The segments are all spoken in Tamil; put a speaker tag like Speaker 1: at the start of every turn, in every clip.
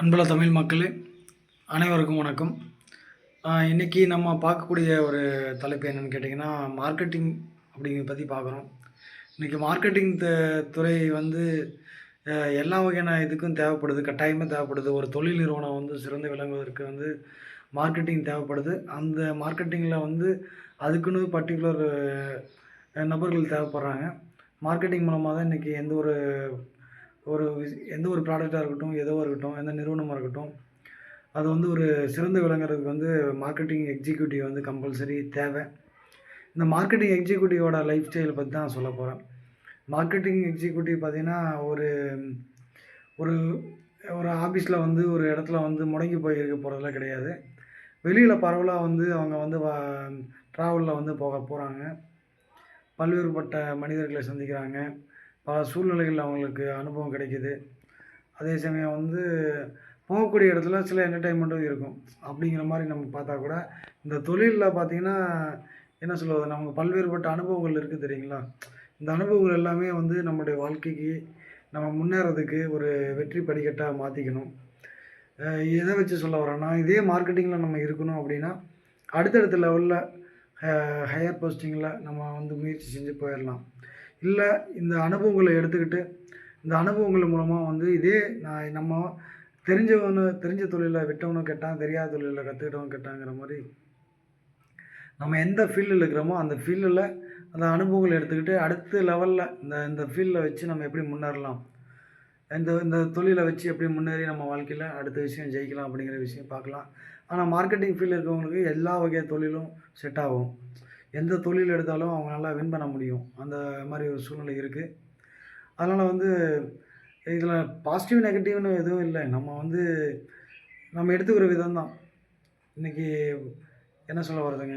Speaker 1: அன்புள்ள தமிழ் மக்களே அனைவருக்கும் வணக்கம். இன்றைக்கி இன்னைக்கு நம்ம பார்க்கக்கூடிய ஒரு தலைப்பு என்னென்னு கேட்டிங்கன்னா மார்க்கெட்டிங் அப்படிங்கிறத பற்றி பார்க்குறோம் இன்றைக்கி மார்க்கெட்டிங் த துறை வந்து எல்லா வகையான இதுக்கும் தேவைப்படுது கட்டாயமாக தேவைப்படுது. ஒரு தொழில் நிறுவனம் வந்து சிறந்து விளங்குவதற்கு வந்து மார்க்கெட்டிங் தேவைப்படுது. அந்த மார்க்கெட்டிங்கில் வந்து அதுக்குன்னு பர்டிகுலர் நபர்கள் தேவைப்படுறாங்க. மார்க்கெட்டிங் மூலமாக தான் இன்றைக்கி எந்த ஒரு ஒரு எந்த ஒரு ப்ராடக்டாக இருக்கட்டும் எதோ இருக்கட்டும் எந்த நிறுவனமாக இருக்கட்டும் அது வந்து ஒரு சிறந்து விளங்குறதுக்கு வந்து மார்க்கெட்டிங் எக்ஸிக்யூட்டிவ் வந்து கம்பல்சரி தேவை. இந்த மார்க்கெட்டிங் எக்ஸிக்யூட்டிவோட லைஃப் ஸ்டைல் பற்றி தான் சொல்ல போகிறேன் மார்க்கெட்டிங் எக்ஸிக்யூட்டிவ் பார்த்தீங்கன்னா ஒரு ஒரு ஒரு ஆஃபீஸில் வந்து ஒரு இடத்துல வந்து முடங்கி போய் இருக்க போகிறதுலாம் கிடையாது. வெளியில் பரவலாக வந்து அவங்க வந்து ட்ராவலில் வந்து போக போகிறாங்க பல்வேறுபட்ட மனிதர்களை சந்திக்கிறாங்க. பல சூழ்நிலைகள் அவங்களுக்கு அனுபவம் கிடைக்குது. அதே சமயம் வந்து போகக்கூடிய இடத்துல சில என்டர்டைன்மெண்ட்டும் இருக்கும். அப்படிங்கிற மாதிரி நம்ம பார்த்தா கூட இந்த தொழிலில் பார்த்தீங்கன்னா என்ன சொல்வது நமக்கு பல்வேறுபட்ட அனுபவங்கள் இருக்குது தெரியுங்களா? இந்த அனுபவங்கள் எல்லாமே வந்து நம்முடைய வாழ்க்கைக்கு நம்ம முன்னேறதுக்கு ஒரு வெற்றி படிக்கட்டாக மாற்றிக்கணும் எதை வச்சு சொல்ல வரேன்னா இதே மார்க்கெட்டிங்கில் நம்ம இருக்கணும் அப்படின்னா அடுத்தடுத்த லெவலில் ஹையர் போஸ்டிங்கில் நம்ம வந்து முயற்சி செஞ்சு போயிடலாம். இல்லை இந்த அனுபவங்களை எடுத்துக்கிட்டு இந்த அனுபவங்கள் மூலமாக வந்து இதே நான் நம்ம தெரிஞ்சவனு தெரிஞ்ச தொழிலை விட்டவனும் கேட்டான் தெரியாத தொழிலில் கற்றுக்கிட்டவன் கேட்டாங்கிற மாதிரி நம்ம எந்த ஃபீல்டில் இருக்கிறோமோ அந்த ஃபீல்டில் அந்த அனுபவங்களை எடுத்துக்கிட்டு அடுத்த லெவலில் இந்த இந்த ஃபீல்டில் வச்சு நம்ம எப்படி முன்னேறலாம்? இந்த இந்த தொழிலை வச்சு எப்படி முன்னேறி நம்ம வாழ்க்கையில் அடுத்த விஷயம் ஜெயிக்கலாம் அப்படிங்கிற விஷயம் பார்க்கலாம். ஆனால் மார்க்கெட்டிங் ஃபீல்டில் இருக்கவங்களுக்கு எல்லா வகை தொழிலும் செட் ஆகும். எந்த தொழில் எடுத்தாலும் அவங்க நல்லா வின் பண்ண முடியும். அந்த மாதிரி ஒரு சூழ்நிலை இருக்குது அதனால் வந்து இதில் பாசிட்டிவ் நெகட்டிவ்னு எதுவும் இல்லை. நம்ம வந்து நம்ம எடுத்துக்கிற விதம் தான் இன்றைக்கி என்ன சொல்ல வர்றதுங்க?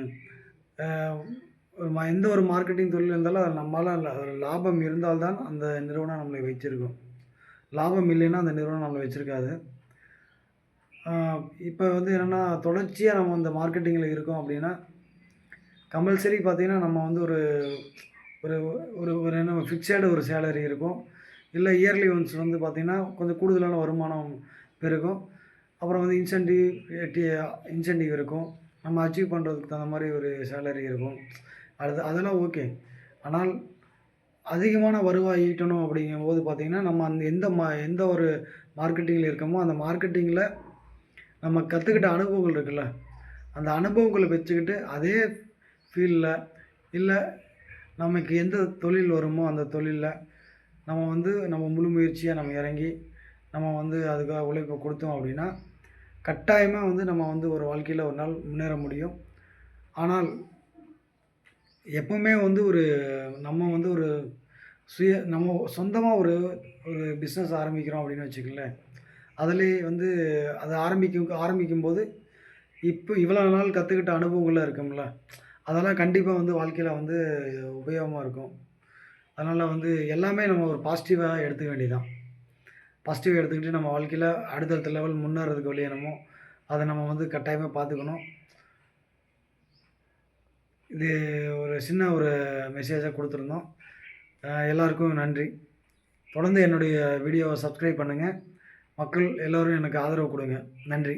Speaker 1: ஒரு ம- எந்த ஒரு மார்க்கெட்டிங் தொழில் இருந்தாலும் அதில் நம்மளால் அதில் லாபம் இருந்தால்தான் அந்த நிறுவனம் நம்மளை வச்சிருக்கும் லாபம் இல்லைன்னா அந்த நிறுவனம் நம்மளை வச்சுருக்காது. இப்போ வந்து என்னென்னா தொடர்ச்சியாக நம்ம அந்த மார்க்கெட்டிங்கில் இருக்கோம் அப்படின்னா கம்பல்சரி பார்த்தீங்கன்னா நம்ம வந்து ஒரு ஒரு ஒரு ஒரு என்ன ஃபிக்ஸடு ஒரு சேலரி இருக்கும். இல்லை இயர்லி ஒன்ஸ் வந்து பார்த்திங்கன்னா கொஞ்சம் கூடுதலான வருமானம் பெருகும். அப்புறம் வந்து இன்சென்டிவ் இன்சென்டிவ் இருக்கும். நம்ம அச்சீவ் பண்ணுறதுக்கு தகுந்த மாதிரி ஒரு சேலரி இருக்கும். அது அதெல்லாம் ஓகே ஆனால் அதிகமான வருவாய் ஈட்டணும் அப்படிங்கும்போது பார்த்திங்கன்னா நம்ம அந்த எந்த மா எந்த ஒரு மார்க்கெட்டிங்கில் இருக்கோமோ அந்த மார்க்கெட்டிங்கில் நம்ம கற்றுக்கிட்ட அனுபவங்கள் இருக்குல்ல. அந்த அனுபவங்களை வச்சுக்கிட்டு அதே ஃபீல்டில் இல்லை நமக்கு எந்த தொழில் வருமோ அந்த தொழிலில் நம்ம வந்து நம்ம முழு முயற்சியாக நம்ம இறங்கி நம்ம வந்து அதுக்காக உழைப்பு கொடுத்தோம் அப்படின்னா கட்டாயமாக வந்து நம்ம வந்து ஒரு வாழ்க்கையில் ஒரு நாள் முன்னேற முடியும். ஆனால் எப்பவுமே வந்து ஒரு நம்ம வந்து ஒரு சுய நம்ம சொந்தமாக ஒரு ஒரு பிஸ்னஸ் ஆரம்பிக்கிறோம் அப்படின்னு வச்சுக்கங்களேன். அதிலே வந்து அதை ஆரம்பிக்கும் ஆரம்பிக்கும்போது இப்போ இவ்வளோ நாள் கற்றுக்கிட்ட அனுபவங்கள்லாம் இருக்கும்ல. அதெல்லாம் கண்டிப்பாக வந்து வாழ்க்கையில் வந்து உபயோகமாக இருக்கும். அதனால் வந்து எல்லாமே நம்ம ஒரு பாசிட்டிவாக எடுத்துக்க வேண்டியதான் பாசிட்டிவாக எடுத்துக்கிட்டு நம்ம வாழ்க்கையில் அடுத்தடுத்த லெவல் முன்னேறதுக்கு வழி என்னமோ அதை நம்ம வந்து கட்டாயமாக பார்த்துக்கணும். இது ஒரு சின்ன ஒரு மெசேஜாக கொடுத்துருந்தோம். எல்லாருக்கும் நன்றி. தொடர்ந்து என்னுடைய வீடியோவை சப்ஸ்கிரைப் பண்ணுங்கள் மக்கள் எல்லோரும் எனக்கு ஆதரவு கொடுங்க. நன்றி.